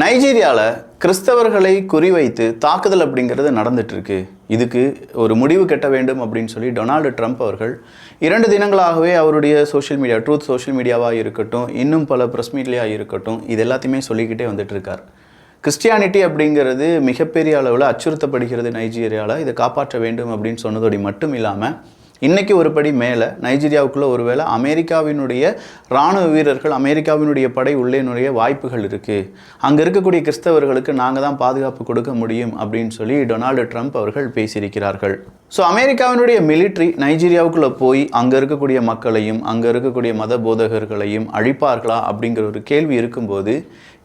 நைஜீரியாவில் கிறிஸ்தவர்களை குறிவைத்து தாக்குதல் அப்படிங்கிறது நடந்துட்டுருக்கு. இதுக்கு ஒரு முடிவு கட்ட வேண்டும் அப்படின்னு சொல்லி டொனால்டு ட்ரம்ப் அவர்கள் இரண்டு தினங்களாகவே அவருடைய சோஷியல் மீடியா ட்ரூத் சோஷியல் மீடியாவாக இருக்கட்டும் இன்னும் பல ப்ரெஸ் மீடியாவாக இருக்கட்டும் இது எல்லாத்தையுமே சொல்லிக்கிட்டே வந்துட்டுருக்கார். கிறிஸ்டியானிட்டி அப்படிங்கிறது மிகப்பெரிய அளவில் அச்சுறுத்தப்படுகிறது நைஜீரியாவில் இதை காப்பாற்ற வேண்டும் அப்படின்னு சொன்னதோடு மட்டும் இல்லாமல் இன்னைக்கு ஒரு படி மேலே நைஜீரியாவுக்குள்ள ஒருவேளை அமெரிக்காவினுடைய இராணுவ வீரர்கள் அமெரிக்காவினுடைய படை உள்ளே நுழைய வாய்ப்புகள் இருக்குது அங்கே இருக்கக்கூடிய கிறிஸ்தவர்களுக்கு நாங்கள் தான் பாதுகாப்பு கொடுக்க முடியும் அப்படின்னு சொல்லி டொனால்டு ட்ரம்ப் அவர்கள் பேசியிருக்கிறார்கள். ஸோ அமெரிக்காவினுடைய மிலிட்ரி நைஜீரியாவுக்குள்ளே போய் அங்கே இருக்கக்கூடிய மக்களையும் அங்கே இருக்கக்கூடிய மத போதகர்களையும் அழிப்பார்களா அப்படிங்கிற ஒரு கேள்வி இருக்கும்போது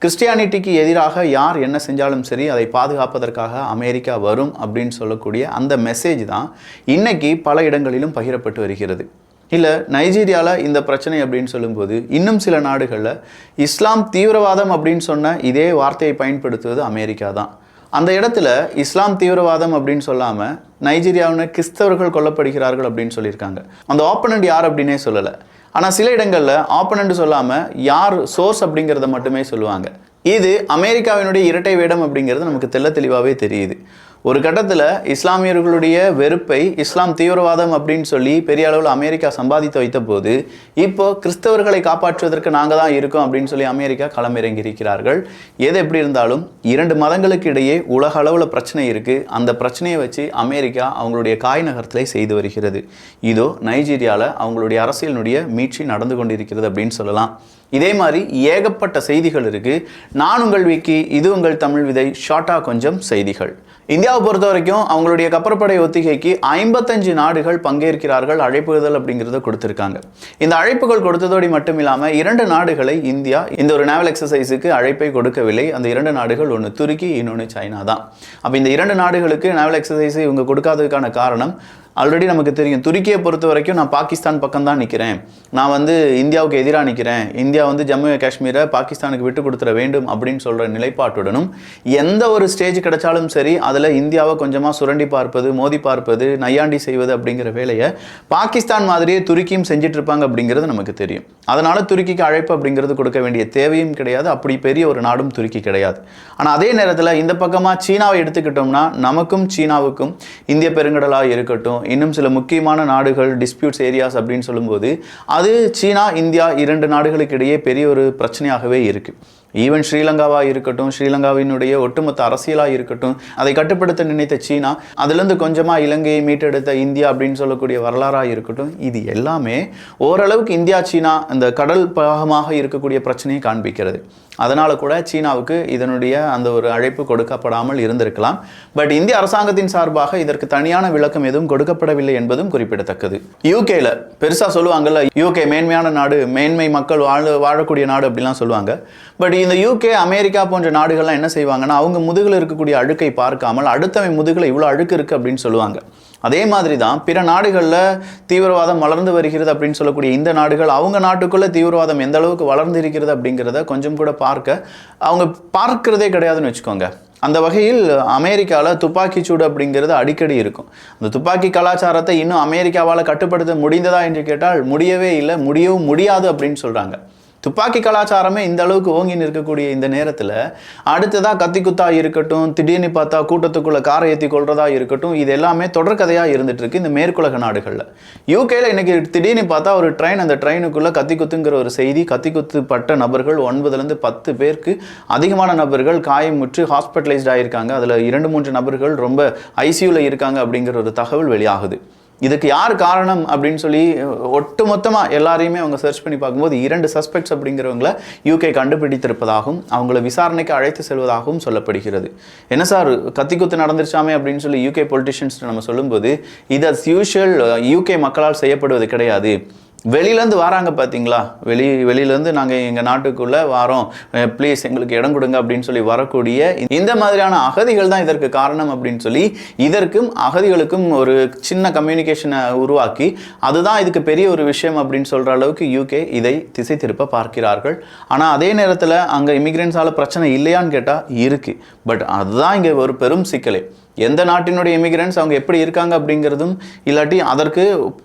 கிறிஸ்டியானிட்டிக்கு எதிராக யார் என்ன செஞ்சாலும் சரி அதை பாதுகாப்பதற்காக அமெரிக்கா வரும் அப்படின்னு சொல்லக்கூடிய அந்த மெசேஜ் தான் இன்றைக்கி பல இடங்களிலும் பகிரப்பட்டு வருகிறது. இல்லை நைஜீரியாவில் இந்த பிரச்சனை அப்படின்னு சொல்லும்போது இன்னும் சில நாடுகளில் இஸ்லாம் தீவிரவாதம் அப்படின்னு சொன்ன இதே வார்த்தையை பயன்படுத்துவது அமெரிக்கா தான். அந்த இடத்துல இஸ்லாம் தீவிரவாதம் அப்படின்னு சொல்லாமல் நைஜீரியாவில் கிறிஸ்தவர்கள் கொல்லப்படுகிறார்கள் அப்படின்னு சொல்லியிருக்காங்க. அந்த ஆப்பனண்ட் யார் அப்படின்னே சொல்லலை. ஆனால் சில இடங்களில் ஆப்பனண்ட் சொல்லாமல் யார் சோர்ஸ் அப்படிங்கிறத மட்டுமே சொல்லுவாங்க. இது அமெரிக்காவினுடைய இரட்டை வேடம் அப்படிங்கிறது நமக்கு தெள்ள தெளிவாகவே தெரியுது. ஒரு கட்டத்தில் இஸ்லாமியர்களுடைய வெறுப்பை இஸ்லாம் தீவிரவாதம் அப்படின்னு சொல்லி பெரிய அளவில் அமெரிக்கா சம்பாதித்து வைத்த போது இப்போ கிறிஸ்தவர்களை காப்பாற்றுவதற்கு நாங்கள் தான் இருக்கோம் அப்படின்னு சொல்லி அமெரிக்கா களமிறங்கியிருக்கிறார்கள். எது எப்படி இருந்தாலும் இரண்டு மதங்களுக்கு இடையே உலக அளவில் பிரச்சனை இருக்குது அந்த பிரச்சனையை வச்சு அமெரிக்கா அவங்களுடைய காய் நகரத்திலே செய்து வருகிறது. இதோ நைஜீரியாவில் அவங்களுடைய அரசியலினுடைய மீட்சி நடந்து கொண்டிருக்கிறது அப்படின்னு சொல்லலாம். இதே மாதிரி ஏகப்பட்ட செய்திகள் இருக்குது நான் உங்கள் விக்கி இது உங்கள் தமிழ் விதை ஷார்ட்டாக கொஞ்சம் செய்திகள். இந்தியாவை பொறுத்த வரைக்கும் அவங்களுடைய கப்பற்படை ஒத்திகைக்கு ஐம்பத்தஞ்சு நாடுகள் பங்கேற்கிறார்கள் அழைப்புதல் அப்படிங்கிறத கொடுத்துருக்காங்க. இந்த அழைப்புகள் கொடுத்ததோடு மட்டும் இல்லாமல் இரண்டு நாடுகளை இந்தியா இந்த ஒரு நேவல் எக்ஸசைஸுக்கு அழைப்பை கொடுக்கவில்லை. அந்த இரண்டு நாடுகள் ஒன்று துருக்கி இன்னொன்று சைனா தான். அப்போ இந்த இரண்டு நாடுகளுக்கு நேவல் எக்ஸசைஸ் இவங்க கொடுக்காததுக்கான காரணம் ஆல்ரெடி நமக்கு தெரியும். துருக்கியை பொறுத்த வரைக்கும் நான் பாகிஸ்தான் பக்கம் தான் நிற்கிறேன் நான் வந்து இந்தியாவுக்கு எதிராக நிற்கிறேன் இந்தியா வந்து ஜம்மு காஷ்மீரை பாகிஸ்தானுக்கு விட்டு கொடுத்துட வேண்டும் அப்படின்னு சொல்கிற நிலைப்பாட்டுடனும் எந்த ஒரு ஸ்டேஜ் கிடைச்சாலும் சரி அதில் இந்தியாவை கொஞ்சமாக சுரண்டி பார்ப்பது மோதி பார்ப்பது நையாண்டி செய்வது அப்படிங்கிற வேலையை பாகிஸ்தான் மாதிரியே துருக்கியும் செஞ்சுட்டு இருப்பாங்க அப்படிங்கிறது நமக்கு தெரியும். அதனால் துருக்கிக்கு அழைப்பு அப்படிங்கிறது கொடுக்க வேண்டிய தேவையும் கிடையாது. அப்படி பெரிய ஒரு நாடும் துருக்கி கிடையாது. ஆனால் அதே நேரத்தில் இந்த பக்கமாக சீனாவை எடுத்துக்கிட்டோம்னா நமக்கும் சீனாவுக்கும் இந்திய பெருங்கடலாக இருக்கட்டும் இன்னும் சில முக்கியமான நாடுகள் டிஸ்பியூட்ஸ் ஏரியாஸ் அப்படின்னு சொல்லும்போது அது சீனா இந்தியா இரண்டு நாடுகளுக்கு இடையே பெரிய ஒரு பிரச்சனையாகவே இருக்குது ஈவன் ஸ்ரீலங்காவாக இருக்கட்டும் ஸ்ரீலங்காவினுடைய ஒட்டுமொத்த அரசியலாக இருக்கட்டும் அதை கட்டுப்படுத்த நினைத்த சீனா அதுலேருந்து கொஞ்சமாக இலங்கையை மீட்டெடுத்த இந்தியா அப்படின்னு சொல்லக்கூடிய வரலாறாக இருக்கட்டும் இது எல்லாமே ஓரளவுக்கு இந்தியா சீனா இந்த கடல் பாகமாக இருக்கக்கூடிய பிரச்சனையை காண்பிக்கிறது. அதனால் கூட சீனாவுக்கு இதனுடைய அந்த ஒரு அழைப்பு கொடுக்கப்படாமல் இருந்திருக்கலாம். பட் இந்திய அரசாங்கத்தின் சார்பாக இதற்கு தனியான விளக்கம் எதுவும் கொடுக்கப்படவில்லை என்பதும் குறிப்பிடத்தக்கது. யூகேல பெருசாக சொல்லுவாங்கல்ல யூகே மேன்மையான நாடு மேன்மை மக்கள் வாழ வாழக்கூடிய நாடு அப்படிலாம் சொல்லுவாங்க. பட் இந்த யூகே அமெரிக்கா போன்ற நாடுகள்லாம் என்ன செய்வாங்கன்னா அவங்க முதுகில் இருக்கக்கூடிய அழுக்கை பார்க்காமல் அடுத்தவன் முதுகில் இவ்வளோ அழுக்கு இருக்குது அப்படின்னு சொல்லுவாங்க. அதே மாதிரி தான் பிற நாடுகளில் தீவிரவாதம் வளர்ந்து வருகிறது அப்படின்னு சொல்லக்கூடிய இந்த நாடுகள் அவங்க நாட்டுக்குள்ளே தீவிரவாதம் எந்த அளவுக்கு வளர்ந்து இருக்கிறது அப்படிங்கிறத கொஞ்சம் கூட பார்க்க அவங்க பார்க்கிறதே கிடையாதுன்னு வச்சுக்கோங்க. அந்த வகையில் அமெரிக்காவில் துப்பாக்கிச்சூடு அப்படிங்கிறது அடிக்கடி இருக்கும். அந்த துப்பாக்கி கலாச்சாரத்தை இன்னும் அமெரிக்காவால் கட்டுப்படுத்த முடிந்ததா என்று கேட்டால் முடியவே இல்லை முடியவும் முடியாது அப்படின்னு சொல்கிறாங்க துப்பாக்கி கலாச்சாரமே இந்த அளவுக்கு ஓங்கி நிற்கக்கூடிய இந்த நேரத்தில் அடுத்ததாக கத்தி குத்தா இருக்கட்டும் திடீர்னு பார்த்தா கூட்டத்துக்குள்ளே காரை ஏற்றி கொள்றதா இருக்கட்டும் இது எல்லாமே தொடர்கதையாக இருந்துட்டு இருக்கு இந்த மேற்குலக நாடுகளில். யூகேல இன்னைக்கு திடீர்னு பார்த்தா ஒரு ட்ரெயின் அந்த ட்ரெயினுக்குள்ளே கத்தி குத்துங்கிற ஒரு செய்தி கத்தி குத்துப்பட்ட நபர்கள் ஒன்பதுலேருந்து பத்து பேருக்கு அதிகமான நபர்கள் காயமுற்று ஹாஸ்பிட்டலைஸ்ட் ஆகியிருக்காங்க அதில் இரண்டு மூன்று நபர்கள் ரொம்ப ஐசியூவில் இருக்காங்க அப்படிங்கிற ஒரு தகவல் வெளியாகுது. இதுக்கு யார் காரணம் அப்படின்னு சொல்லி ஒட்டுமொத்தமாக எல்லாரையுமே அவங்க சர்ச் பண்ணி பார்க்கும்போது இரண்டு சஸ்பெக்ட்ஸ் அப்படிங்கிறவங்கள யூகே கண்டுபிடித்திருப்பதாகவும் அவங்கள விசாரணைக்கு அழைத்து செல்வதாகவும் சொல்லப்படுகிறது. என்ன சார் கத்தி குத்து நடந்துருச்சாமே அப்படின்னு சொல்லி யூகே பொலிட்டிஷியன்ஸ் நம்ம சொல்லும்போது இது அஸ் யூஷுவல் யூகே மக்களால் செய்யப்படுவது கிடையாது. வெளியிலேருந்து வராங்க பார்த்தீங்களா? வெளி வெளியிலேருந்து நாங்கள் எங்கள் நாட்டுக்குள்ளே வாரோம். ப்ளீஸ் எங்களுக்கு இடம் கொடுங்க அப்படின்னு சொல்லி வரக்கூடிய இந்த மாதிரியான அகதிகள் தான் இதற்கு காரணம் அப்படின்னு சொல்லி இதற்கும் அகதிகளுக்கும் ஒரு சின்ன கம்யூனிகேஷனை உருவாக்கி அதுதான் இதுக்கு பெரிய ஒரு விஷயம் அப்படின்னு சொல்கிற அளவுக்கு யூகே இதை திசை திருப்ப பார்க்கிறார்கள். ஆனால் அதே நேரத்தில் அங்கே இமிக்ரெண்ட்ஸால் பிரச்சனை இல்லையான்னு கேட்டால் இருக்குது பட் அதுதான் இங்கே ஒரு பெரும் சிக்கலே. எந்த நாட்டினுடைய இமிகிரன்ஸ் அவங்க எப்படி இருக்காங்க அப்படிங்கிறதும் இல்லாட்டி அதற்கு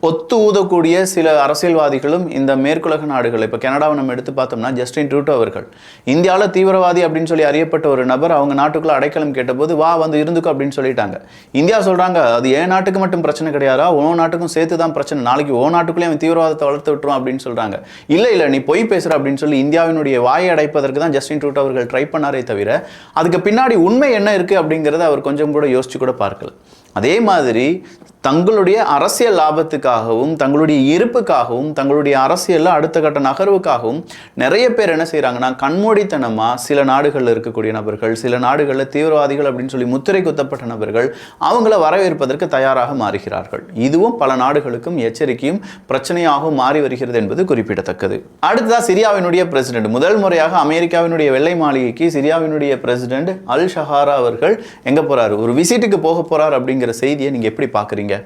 ஒத்து ஊதக்கூடிய சில அரசியல்வாதிகளும் இந்த மேற்குலக நாடுகள். இப்போ கனடாவை நம்ம எடுத்து பார்த்தோம்னா ஜஸ்டின் ட்ரூட்டோ அவர்கள். இந்தியாவில் தீவிரவாதி அப்படின்னு சொல்லி அறியப்பட்ட ஒரு நபர் அவங்க நாட்டுக்குள்ள அடைக்கலம் கேட்டபோது வா வந்து இருந்துக்கோ அப்படின்னு சொல்லிட்டாங்க. இந்தியா சொல்றாங்க அது என் நாட்டுக்கு மட்டும் பிரச்சனை கிடையாதா? ஓ நாட்டுக்கும் சேர்த்து தான் பிரச்சனை. நாளைக்கு ஓ நாட்டுக்குள்ளே அவன் தீவிரவாதத்தை வளர்த்து விட்டுருவான் அப்படின்னு சொல்றாங்க. இல்லை இல்லை நீ பொய் பேசுகிற அப்படின்னு சொல்லி இந்தியாவினுடைய வாயை அடைப்பதற்கு தான் ஜஸ்டின் ட்ரூட்டோ அவர்கள் ட்ரை பண்ணாரே தவிர அதுக்கு பின்னாடி உண்மை என்ன இருக்கு அப்படிங்கிறத அவர் கொஞ்சம் கூட யோசிச்சு கூட பார்க்கல. அதே மாதிரி தங்களுடைய அரசியல் லாபத்துக்காகவும் தங்களுடைய இருப்புக்காகவும் தங்களுடைய அரசியலில் அடுத்த கட்ட நகர்வுக்காகவும் நிறைய பேர் என்ன செய்கிறாங்கன்னா கண்மூடித்தனமாக சில நாடுகளில் இருக்கக்கூடிய நபர்கள் சில நாடுகளில் தீவிரவாதிகள் அப்படின்னு சொல்லி முத்திரை குத்தப்பட்ட நபர்கள் அவங்கள வரவேற்பதற்கு தயாராக மாறுகிறார்கள். இதுவும் பல நாடுகளுக்கும் எச்சரிக்கையும் பிரச்சனையாகவும் மாறி வருகிறது என்பது குறிப்பிடத்தக்கது. அடுத்ததா சிரியாவினுடைய பிரசிடென்ட் முதல் முறையாக அமெரிக்காவினுடைய வெள்ளை மாளிகைக்கு சிரியாவினுடைய பிரசிடென்ட் அல் ஷஹாரா அவர்கள் எங்கே போகிறார் ஒரு விசிட்டுக்கு போக போகிறார் அப்படிங்கிற செய்தியை நீங்க எப்படி பார்க்குறீங்க?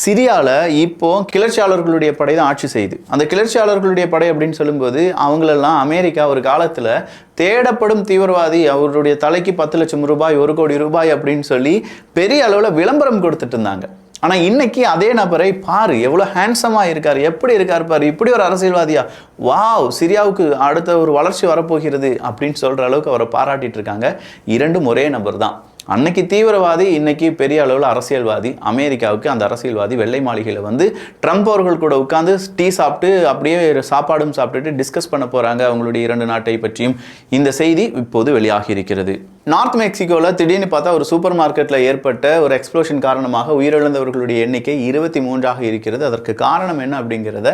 சிரியாவில் இப்போ கிளர்ச்சியாளர்களுடைய படை தான் ஆட்சி செய்யுது. அந்த கிளர்ச்சியாளர்களுடைய படை அப்படின்னு சொல்லும்போது அவங்களெல்லாம் அமெரிக்கா ஒரு காலத்தில் தேடப்படும் தீவிரவாதி அவருடைய தலைக்கு பத்து லட்சம் ரூபாய் ஒரு கோடி ரூபாய் அப்படின்னு சொல்லி பெரிய அளவில் விளம்பரம் கொடுத்துட்டு இருந்தாங்க. ஆனால் இன்னைக்கு அதே நபரை பாரு எவ்வளோ ஹேண்ட்ஸமாக இருக்கார் எப்படி இருக்கார் பாரு இப்படி ஒரு அரசியல்வாதியா? வாவ் சிரியாவுக்கு அடுத்த ஒரு வளர்ச்சி வரப்போகிறது அப்படின்னு சொல்கிற அளவுக்கு அவரை பாராட்டிட்டு இருக்காங்க. இரண்டும் ஒரே நபர் தான். அன்னைக்கு தீவிரவாதி இன்னைக்கு பெரிய அளவில் அரசியல்வாதி அமெரிக்காவுக்கு அந்த அரசியல்வாதி வெள்ளை மாளிகையில் வந்து ட்ரம்ப் அவர்கள் கூட உட்காந்து டீ சாப்பிட்டு அப்படியே சாப்பாடும் சாப்பிட்டுட்டு டிஸ்கஸ் பண்ண போகிறாங்க அவங்களுடைய இரண்டு நாட்டை பற்றியும். இந்த செய்தி இப்போது வெளியாகி இருக்கிறது நார்த் மெக்சிகோவில் திடீர்னு பார்த்தா ஒரு சூப்பர் மார்க்கெட்டில் ஏற்பட்ட ஒரு எக்ஸ்ப்ளோஷன் காரணமாக உயிரிழந்தவர்களுடைய எண்ணிக்கை இருபத்தி மூன்றாக இருக்கிறது. அதற்கு காரணம் என்ன அப்படிங்கிறத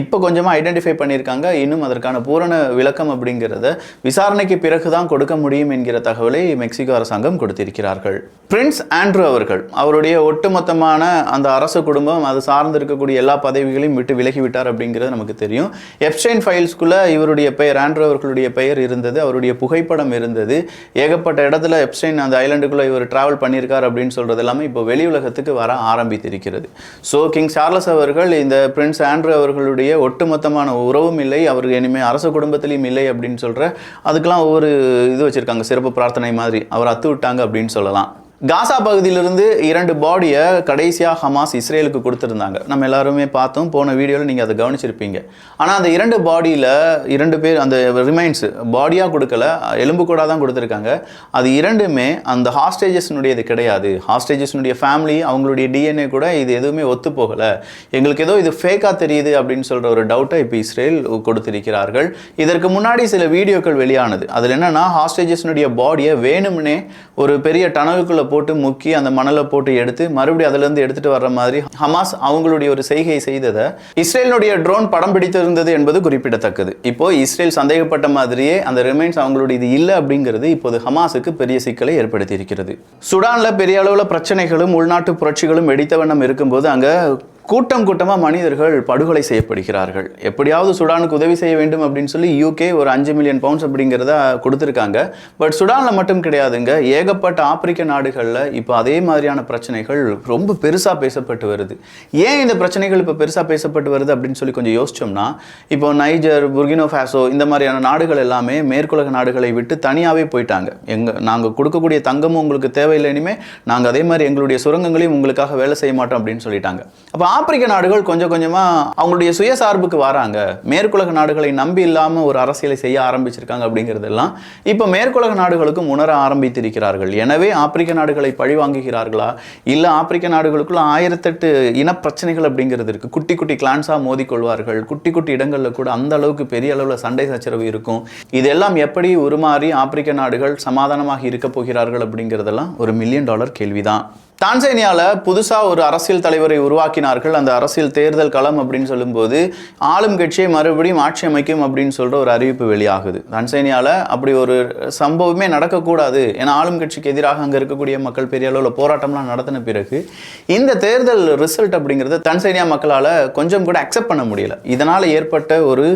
இப்போ கொஞ்சமாக ஐடென்டிஃபை பண்ணியிருக்காங்க. இன்னும் அதற்கான பூரண விளக்கம் அப்படிங்கிறத விசாரணைக்கு பிறகு தான் கொடுக்க முடியும் என்கிற தகவலை மெக்சிகோ அரசாங்கம் இருக்கிறார்கள் பிரின்ஸ் ஆண்ட்ரூ அவர்கள் அவருடைய ஒட்டுமொத்தமான அந்த அரச குடும்பம் அது சார்ந்து இருக்கக்கூடிய எல்லா பதவிகளையும் விட்டு விலகிவிட்டார் அப்படிங்கிறது நமக்கு தெரியும். எப்ஸ்டைன் ஃபைல்ஸ்குள்ளே இவருடைய பெயர் ஆண்ட்ரூ அவர்களுடைய பெயர் இருந்தது அவருடைய புகைப்படம் இருந்தது. ஏகப்பட்ட இடத்துல எப்ஸ்டைன் அந்த ஐலாண்டுக்குள்ளே இவர் டிராவல் பண்ணியிருக்கார் அப்படின்னு சொல்றது எல்லாமே இப்போ வெளி உலகத்துக்கு வர ஆரம்பித்திருக்கிறது. ஸோ கிங் சார்லஸ் அவர்கள் இந்த பிரின்ஸ் ஆண்ட்ரூ அவர்களுடைய ஒட்டுமொத்தமான உறவும் இல்லை அவர் இனிமேல் அரச குடும்பத்திலையும் இல்லை அப்படின்னு சொல்ற அதுக்கெல்லாம் ஒவ்வொரு இது வச்சிருக்காங்க சிறப்பு பிரார்த்தனை மாதிரி. அவர் அத்து விட்டாங்க அப்படின்னு சொல்லலாம். காசா பகுதியிலிருந்து இரண்டு பாடியை கடைசியாக ஹமாஸ் இஸ்ரேலுக்கு கொடுத்துருந்தாங்க. நம்ம எல்லாருமே பார்த்தோம் போன வீடியோவில் நீங்கள் அதை கவனிச்சிருப்பீங்க. ஆனால் அந்த இரண்டு பாடியில் இரண்டு பேர் அந்த ரிமைன்ஸ் பாடியாக கொடுக்கல எலும்பு கூட தான் கொடுத்துருக்காங்க. அது இரண்டுமே அந்த ஹாஸ்டேஜஸ்னுடையது கிடையாது. ஹாஸ்டேஜஸ்னுடைய ஃபேமிலி அவங்களுடைய டிஎன்ஏ கூட இது எதுவுமே ஒத்து போகலை. எங்களுக்கு ஏதோ இது ஃபேக்காக தெரியுது அப்படின்னு சொல்கிற ஒரு டவுட்டை இப்போ இஸ்ரேல் கொடுத்திருக்கிறார்கள். இதற்கு முன்னாடி சில வீடியோக்கள் வெளியானது. அதில் என்னென்னா ஹாஸ்டேஜஸ்னுடைய பாடியை வேணும்னே ஒரு பெரிய டனலுக்குள்ளே போட்டு முக்கி அந்த மணலை போட்டு எடுத்து மறுபடியும் அதுலேருந்து எடுத்துட்டு வர்ற மாதிரி ஹமாஸ் அவங்களுடைய ஒரு செய்கை செய்ததை இஸ்ரேலினுடைய ட்ரோன் படம் பிடித்திருந்தது என்பது குறிப்பிடத்தக்கது. இப்போ இஸ்ரேல் சந்தேகப்பட்ட மாதிரியே அந்த ரிமைன்ஸ் அவங்களுடைய இது இல்லை அப்படிங்கிறது இப்போது ஹமாஸுக்கு பெரிய சிக்கலை ஏற்படுத்தி இருக்கிறது பெரிய அளவில் பிரச்சனைகளும் உள்நாட்டு புரட்சிகளும் வெடித்த வண்ணம் இருக்கும்போது அங்கே கூட்டம் கூட்டமாக மனிதர்கள் படுகொலை செய்யப்படுகிறார்கள். எப்படியாவது சுடானுக்கு உதவி செய்ய வேண்டும் அப்படின்னு சொல்லி யூகே ஒரு அஞ்சு மில்லியன் பவுண்ட்ஸ் அப்படிங்கிறத கொடுத்துருக்காங்க. பட் சுடானில் மட்டும் கிடையாதுங்க. ஏகப்பட்ட ஆப்பிரிக்க நாடுகளில் இப்போ அதே மாதிரியான பிரச்சனைகள் ரொம்ப பெருசாக பேசப்பட்டு வருது. ஏன் இந்த பிரச்சனைகள் இப்போ பெருசாக பேசப்பட்டு வருது அப்படின்னு சொல்லி கொஞ்சம் யோசிச்சோம்னா இப்போ நைஜர் புர்கினோ ஃபேசோ இந்த மாதிரியான நாடுகள் எல்லாமே மேற்குலக நாடுகளை விட்டு தனியாகவே போயிட்டாங்க. எங்கள் நாங்கள் கொடுக்கக்கூடிய தங்கமும் உங்களுக்கு தேவையில்லை இனிமே நாங்கள் அதே மாதிரி எங்களுடைய சுரங்கங்களையும் உங்களுக்காக வேலை செய்ய மாட்டோம் அப்படின்னு சொல்லிட்டாங்க. அப்போ ஆப்பிரிக்க நாடுகள் கொஞ்சம் கொஞ்சமாக அவங்களுடைய சுயசார்புக்கு வராங்க. மேற்குலக நாடுகளை நம்பி இல்லாமல் ஒரு அரசியலை செய்ய ஆரம்பிச்சிருக்காங்க அப்படிங்கிறதெல்லாம் இப்போ மேற்குலக நாடுகளுக்கும் உணர ஆரம்பித்திருக்கிறார்கள். எனவே ஆப்பிரிக்க நாடுகளை பழி வாங்குகிறார்களா? இல்லை ஆப்பிரிக்க நாடுகளுக்குள்ள ஆயிரத்தெட்டு இன பிரச்சனைகள் அப்படிங்கிறது இருக்குது குட்டி குட்டி கிளான்ஸாக மோதிக்கொள்வார்கள் குட்டி குட்டி இடங்களில் கூட அந்த அளவுக்கு பெரிய அளவில் சண்டை சச்சரவு இருக்கும். இதெல்லாம் எப்படி உருமாறி ஆப்பிரிக்க நாடுகள் சமாதானமாக இருக்க போகிறார்கள் அப்படிங்கிறதெல்லாம் ஒரு மில்லியன் டாலர் கேள்விதான். டான்சேனியாவில் புதுசாக ஒரு அரசியல் தலைவரை உருவாக்கினார்கள். அந்த அரசியல் தேர்தல் களம் அப்படின்னு சொல்லும்போது ஆளும் கட்சியை மறுபடியும் ஆட்சி அமைக்கும் அப்படின்னு சொல்கிற ஒரு அறிவிப்பு வெளியாகுது. டான்சேனியாவில் அப்படி ஒரு சம்பவமே நடக்கக்கூடாது. ஏன்னா ஆளும் கட்சிக்கு எதிராக அங்கே இருக்கக்கூடிய மக்கள் பெரிய அளவில் போராட்டம்லாம் நடத்தின பிறகு இந்த தேர்தல் ரிசல்ட் அப்படிங்கிறது டான்சேனியா மக்களால் கொஞ்சம் கூட அக்செப்ட் பண்ண முடியல. இதனால் ஏற்பட்ட ஒரு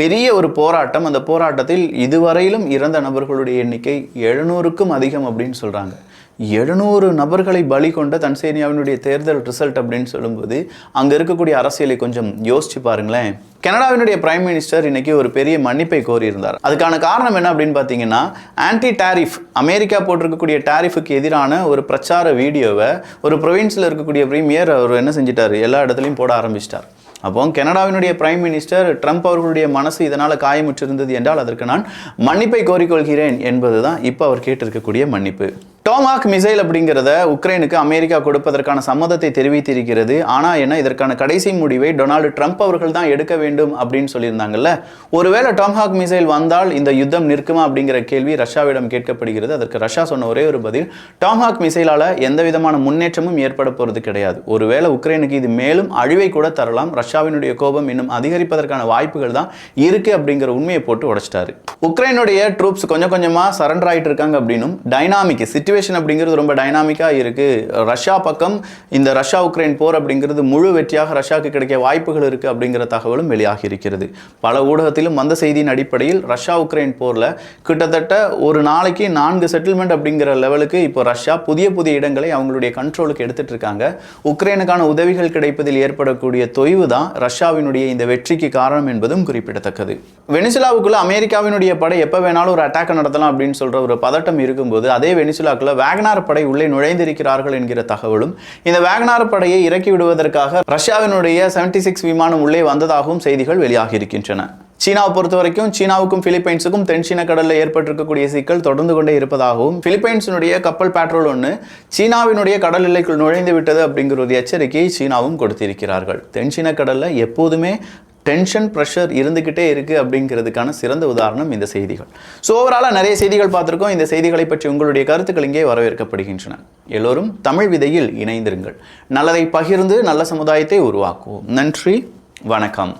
பெரிய ஒரு போராட்டம். அந்த போராட்டத்தில் இதுவரையிலும் இறந்த நபர்களுடைய எண்ணிக்கை எழுநூறுக்கும் அதிகம் அப்படின்னு சொல்கிறாங்க எழுநூறு நபர்களை பலி கொண்ட தன்சேனியாவினுடைய தேர்தல் ரிசல்ட் அப்படின்னு சொல்லும்போது அங்கே இருக்கக்கூடிய அரசியலை கொஞ்சம் யோசிச்சு பாருங்களேன். கனடாவினுடைய பிரைம் மினிஸ்டர் இன்னைக்கு ஒரு பெரிய மன்னிப்பை கோரியிருந்தார். அதுக்கான காரணம் என்ன அப்படின்னு பார்த்தீங்கன்னா ஆன்டி டாரிஃப் அமெரிக்கா போட்டிருக்கக்கூடிய டாரிஃபுக்கு எதிரான ஒரு பிரச்சார வீடியோவை ஒரு ப்ரொவின்ஸில் இருக்கக்கூடிய பிரீமியர் அவர் என்ன செஞ்சிட்டார்? எல்லா இடத்துலையும் போட ஆரம்பிச்சிட்டார். அப்போ கனடாவினுடைய பிரைம் மினிஸ்டர் ட்ரம்ப் அவர்களுடைய மனசு இதனால் காயமுற்றிருந்தது என்றால் அதற்கு நான் மன்னிப்பை கோரிக்கொள்கிறேன் என்பது தான் இப்போ அவர் கேட்டிருக்கக்கூடிய மன்னிப்பு. டோமாக் மிசைல் அப்படிங்கிறத உக்ரைனுக்கு அமெரிக்கா கொடுப்பதற்கான சம்மதத்தை தெரிவித்திருக்கிறது. ஆனால் என்ன இதற்கான கடைசி முடிவை டொனால்டு ட்ரம்ப் அவர்கள் தான் எடுக்க வேண்டும் அப்படின்னு சொல்லியிருந்தாங்கல்ல. ஒருவேளை டோம்ஹாக் மிசைல் வந்தால் இந்த யுத்தம் நிற்குமா அப்படிங்கிற கேள்வி ரஷ்யாவிடம் கேட்கப்படுகிறது. அதற்கு ரஷ்யா சொன்ன ஒரே ஒரு பதில் டாம்ஹாக் மிசைலால் எந்த விதமான முன்னேற்றமும் ஏற்பட போகிறது கிடையாது. ஒருவேளை உக்ரைனுக்கு இது மேலும் அழிவை கூட தரலாம். ரஷ்யாவினுடைய கோபம் இன்னும் அதிகரிப்பதற்கான வாய்ப்புகள் தான் இருக்கு அப்படிங்கிற உண்மையை போட்டு உடைச்சிட்டாரு. உக்ரைனுடைய ட்ரூப்ஸ் கொஞ்சம் கொஞ்சமாக சரண்டர் ஆகிட்டு இருக்காங்க அப்படின்னும் டைனாமிக் சுச்சுவேஷன் அப்படிங்கிறது ரொம்ப டைனாமிக்காக இருக்குது ரஷ்யா பக்கம் இந்த ரஷ்யா உக்ரைன் போர் அப்படிங்கிறது முழு வெற்றியாக ரஷ்யாவுக்கு கிடைக்க வாய்ப்புகள் இருக்குது அப்படிங்கிற தகவலும் வெளியாகி இருக்கிறது. பல ஊடகத்திலும் வந்த செய்தியின் அடிப்படையில் ரஷ்யா உக்ரைன் போரில் கிட்டத்தட்ட ஒரு நாளைக்கு நான்கு செட்டில்மெண்ட் அப்படிங்கிற லெவலுக்கு இப்போ ரஷ்யா புதிய புதிய இடங்களை அவங்களுடைய கண்ட்ரோலுக்கு எடுத்துகிட்டு இருக்காங்க. உக்ரைனுக்கான உதவிகள் கிடைப்பதில் ஏற்படக்கூடிய தொய்வு தான் ரஷ்யாவினுடைய இந்த வெற்றிக்கு காரணம் என்பதும் குறிப்பிடத்தக்கது. வெனிசுலாவுக்குள்ள அமெரிக்காவினுடைய படை எப்போ வேணாலும் ஒரு அட்டாக் நடத்தலாம் அப்படின்னு சொல்கிற ஒரு பதட்டம் இருக்கும்போது அதே வெனிசுலாக்குள்ள வேகனார் படை உள்ளே நுழைந்திருக்கிறார்கள் என்கிற தகவலும் இந்த வேகனார் படையை இறக்கி விடுவதற்காக ரஷ்யாவினுடைய 76 சிக்ஸ் விமானம் உள்ளே வந்ததாகவும் செய்திகள் வெளியாகி இருக்கின்றன. சீனாவை பொறுத்த வரைக்கும் சீனாவுக்கும் பிலிப்பைன்ஸுக்கும் தென்சீன கடலில் ஏற்பட்டிருக்கக்கூடிய சிக்கல் தொடர்ந்து கொண்டே இருப்பதாகவும் பிலிப்பைன்ஸினுடைய கப்பல் பேட்ரோல் ஒன்று சீனாவினுடைய கடல் எல்லைக்குள் நுழைந்து விட்டது அப்படிங்கிற ஒரு எச்சரிக்கையை சீனாவும் கொடுத்திருக்கிறார்கள். தென்சீன கடலில் எப்போதுமே டென்ஷன் ப்ரெஷர் இருந்துக்கிட்டே இருக்குது அப்படிங்கிறதுக்கான சிறந்த உதாரணம் இந்த செய்திகள். ஸோ ஓவராலாக நிறைய செய்திகள் பார்த்துருக்கோம். இந்த செய்திகளை பற்றி உங்களுடைய கருத்துக்கள் இங்கே வரவேற்கப்படுகின்றன. எல்லோரும் தமிழ் விதையில் இணைந்திருங்கள். நல்லதை பகிர்ந்து நல்ல சமுதாயத்தை உருவாக்குவோம். நன்றி. வணக்கம்.